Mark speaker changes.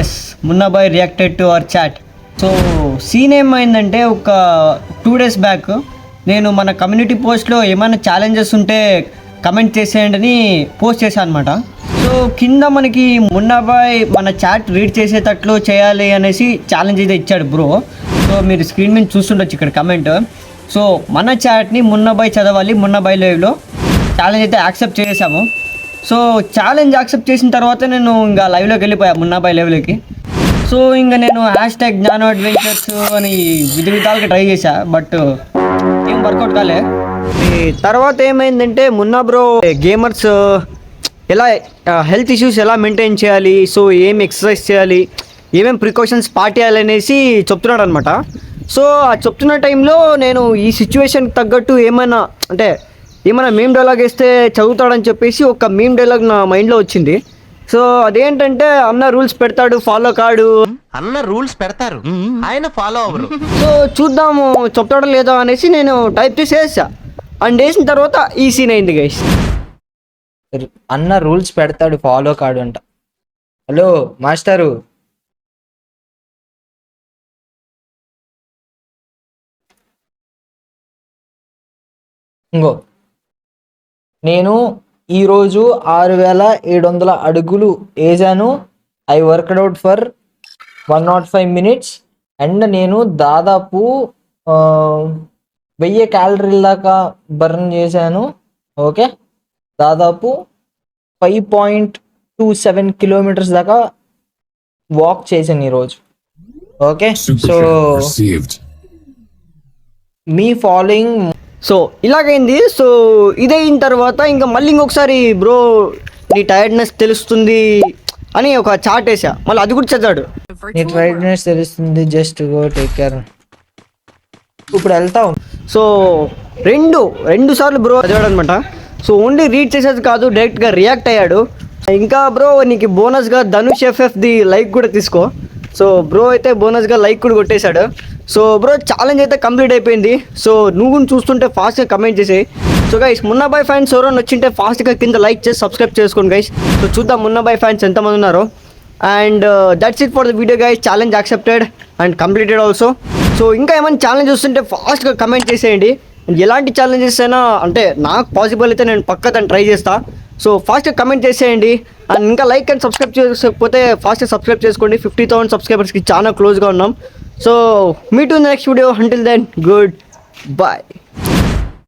Speaker 1: Yes Munnabhai reacted to our chat so scene ఏమైందంటే ఒక two days back నేను మన కమ్యూనిటీ పోస్ట్లో ఏమైనా ఛాలెంజెస్ ఉంటే కమెంట్ చేసేయండి అని పోస్ట్ చేశాను అనమాట సో కింద మనకి మున్నాబాయ్ మన చాట్ రీడ్ చేసేటట్లు చేయాలి అనేసి ఛాలెంజ్ అయితే ఇచ్చాడు బ్రో సో మీరు స్క్రీన్ మీద చూస్తుండొచ్చు ఇక్కడ కమెంట్ సో మన చాట్ని మున్నాబాయ్ చదవాలి మున్నాబాయ్ లైవ్లో ఛాలెంజ్ అయితే యాక్సెప్ట్ చేసాము. సో ఛాలెంజ్ యాక్సెప్ట్ చేసిన తర్వాత నేను ఇంకా లైవ్లోకి వెళ్ళిపోయా మున్నాబాయి లైవ్లోకి సో ఇంకా నేను హ్యాష్ ట్యాగ్ జ్ఞానో అడ్వెంచర్స్ అని విధ విధాలుగా ట్రై చేశా బట్ ఏం వర్కౌట్ కాలే. తర్వాత ఏమైందంటే మున్నా బ్రో గేమర్స్ ఎలా హెల్త్ ఇష్యూస్ ఎలా మెయింటైన్ చేయాలి సో ఏం ఎక్సర్సైజ్ చేయాలి ఏమేమి ప్రికాషన్స్ పాటియాలి అనేసి చెప్తున్నాడు అనమాట సో ఆ చెప్తున్న టైంలో నేను ఈ సిచ్యువేషన్కి తగ్గట్టు ఏమైనా అంటే ఏమైనా మీమ్ డైలాగ్ వేస్తే చదువుతాడని చెప్పేసి ఒక మీమ్ డైలాగ్ నా మైండ్లో వచ్చింది. సో అదేంటంటే అన్న రూల్స్ పెడతాడు ఫాలో కాడు.
Speaker 2: అన్న రూల్స్ పెడతారు. ఆయన ఫాలో అవ్వరు.
Speaker 1: సో చూద్దాము చెప్తాడో లేదో అనేసి నేను టైప్ చేసి వేసా. అండ్ వేసిన తర్వాత ఈ సీన్ అయింది గైస్
Speaker 3: అన్న రూల్స్ పెడతాడు ఫాలో కాడు అంట. Hello master. ఇంగో నేను ఈరోజు ఆరు వేల ఏడు వందల అడుగులు వేసాను. I worked out for one not five minutes. And నేను దాదాపు వెయ్యి క్యాలరీల దాకా బర్న్ చేశాను. ఓకే? దాదాపు five point two seven kilometres దాకా వాక్ చేశాను ఈరోజు ఓకే? సో. మీ ఫాలోయింగ్
Speaker 1: సో ఇలాగైంది. సో ఇదే అయిన తర్వాత ఇంకా మళ్ళీ ఇంకొకసారి బ్రో నీ టైర్డ్నెస్ తెలుస్తుంది అని ఒక చాట్ వేసా మళ్ళీ అది కూడా చదివాడు.
Speaker 3: నీ ట్రైడ్నెస్ తెలుస్తుంది జస్ట్ గో టేక్ కేర్ ఇప్పుడు వెళ్తావు.
Speaker 1: సో రెండు రెండు సార్లు బ్రో చదివాడు అనమాట సో ఓన్లీ రీడ్ చేసేది కాదు డైరెక్ట్గా రియాక్ట్ అయ్యాడు. ఇంకా బ్రో నీకు బోనస్గా ధనుష్ ఎఫ్ఎఫ్ ది లైక్ కూడా తీసుకో. సో బ్రో అయితే బోనస్గా లైక్ కూడా కొట్టేశాడు. సో బ్రో ఛాలెంజ్ అయితే కంప్లీట్ అయిపోయింది. సో నువ్వు చూస్తుంటే ఫాస్ట్గా కమెంట్ చేసేయి. సో గైస్ మున్నాబాయ్ ఫ్యాన్స్ ఎవరైనా వచ్చింటే ఫాస్ట్గా కింద లైక్ చేసి సబ్స్క్రైబ్ చేసుకోండి గైస్ సో చూద్దాం మున్నాబాయ్ ఫ్యాన్స్ ఎంతమంది ఉన్నారో. And that's it for the video guys challenge accepted and completed also so ఇంకా ఏమైనా ఛాలెంజ్ వస్తుంటే ఫాస్ట్గా కమెంట్ చేసేయండి. ఎలాంటి ఛాలెంజెస్ అయినా అంటే నాకు పాసిబుల్ అయితే నేను పక్క తను ట్రై చేస్తా. సో ఫాస్ట్గా కమెంట్ చేసేయండి. అండ్ ఇంకా లైక్ అండ్ సబ్స్క్రైబ్ చేసుకోకపోతే ఫాస్ట్గా సబ్స్క్రైబ్ చేసుకోండి. ఫిఫ్టీ థౌసండ్ సబ్స్క్రైబర్స్కి చాలా క్లోజ్గా ఉన్నాం. So, meet you in the next video. Until then, good bye.